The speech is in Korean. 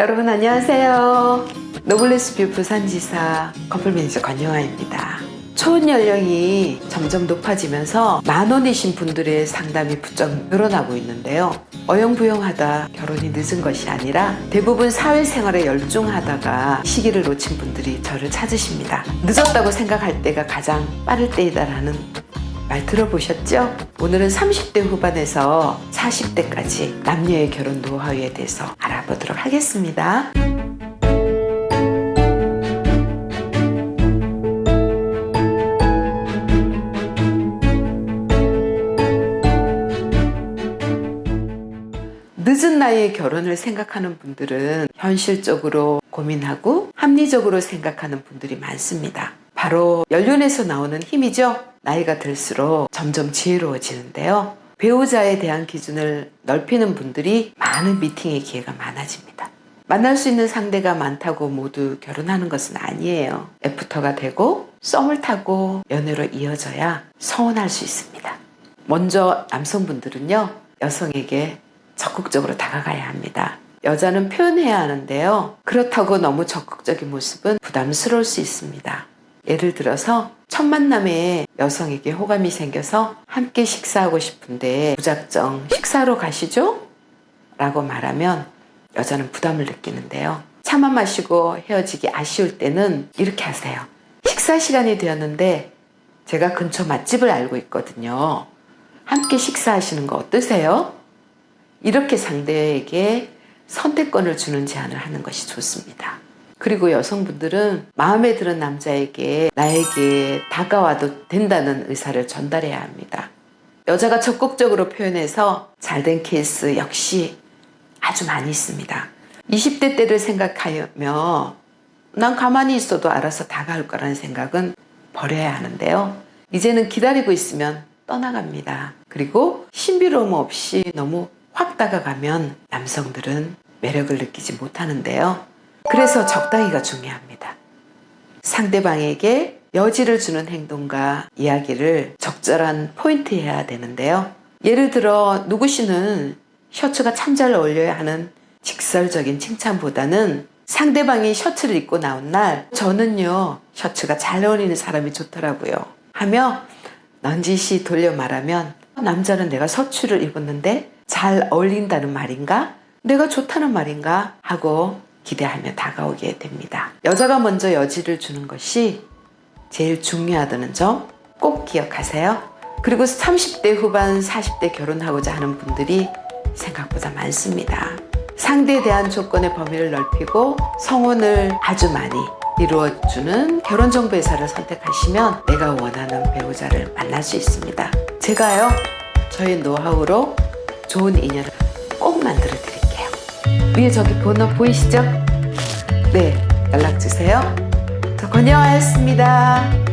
여러분 안녕하세요. 노블레스 뷰 부산지사 커플 매니저 권영아입니다. 초혼 연령이 점점 높아지면서 만원이신 분들의 상담이 부쩍 늘어나고 있는데요. 어영부영하다 결혼이 늦은 것이 아니라 대부분 사회생활에 열중하다가 시기를 놓친 분들이 저를 찾으십니다. 늦었다고 생각할 때가 가장 빠를 때이다라는 말 들어보셨죠? 오늘은 30대 후반에서 40대까지 남녀의 결혼 노하우에 대해서 알아보도록 하겠습니다. 늦은 나이에 결혼을 생각하는 분들은 현실적으로 고민하고 합리적으로 생각하는 분들이 많습니다. 바로 연륜에서 나오는 힘이죠. 나이가 들수록 점점 지혜로워지는데요. 배우자에 대한 기준을 넓히는 분들이 많은 미팅의 기회가 많아집니다. 만날 수 있는 상대가 많다고 모두 결혼하는 것은 아니에요. 애프터가 되고 썸을 타고 연애로 이어져야 서운할 수 있습니다. 먼저 남성분들은요, 여성에게 적극적으로 다가가야 합니다. 여자는 표현해야 하는데요. 그렇다고 너무 적극적인 모습은 부담스러울 수 있습니다. 예를 들어서 첫 만남에 여성에게 호감이 생겨서 함께 식사하고 싶은데 무작정 식사로 가시죠? 라고 말하면 여자는 부담을 느끼는데요. 차만 마시고 헤어지기 아쉬울 때는 이렇게 하세요. 식사 시간이 되었는데 제가 근처 맛집을 알고 있거든요. 함께 식사하시는 거 어떠세요? 이렇게 상대에게 선택권을 주는 제안을 하는 것이 좋습니다. 그리고 여성분들은 마음에 드는 남자에게 나에게 다가와도 된다는 의사를 전달해야 합니다. 여자가 적극적으로 표현해서 잘된 케이스 역시 아주 많이 있습니다. 20대 때를 생각하며 난 가만히 있어도 알아서 다가올 거라는 생각은 버려야 하는데요. 이제는 기다리고 있으면 떠나갑니다. 그리고 신비로움 없이 너무 확 다가가면 남성들은 매력을 느끼지 못하는데요. 그래서 적당히가 중요합니다. 상대방에게 여지를 주는 행동과 이야기를 적절한 포인트에 해야 되는데요. 예를 들어 누구 씨는 셔츠가 참 잘 어울려야 하는 직설적인 칭찬보다는 상대방이 셔츠를 입고 나온 날 저는요 셔츠가 잘 어울리는 사람이 좋더라고요 하며 넌지시 돌려 말하면 남자는 내가 셔츠를 입었는데 잘 어울린다는 말인가? 내가 좋다는 말인가? 하고 기대하며 다가오게 됩니다. 여자가 먼저 여지를 주는 것이 제일 중요하다는 점 꼭 기억하세요. 그리고 30대 후반, 40대 결혼하고자 하는 분들이 생각보다 많습니다. 상대에 대한 조건의 범위를 넓히고 성혼을 아주 많이 이루어주는 결혼정보회사를 선택하시면 내가 원하는 배우자를 만날 수 있습니다. 제가요, 저희 노하우로 좋은 인연을 꼭 만들어 드릴게요. 위에 저기 번호 보이시죠? 네, 연락 주세요. 저 권영아였습니다.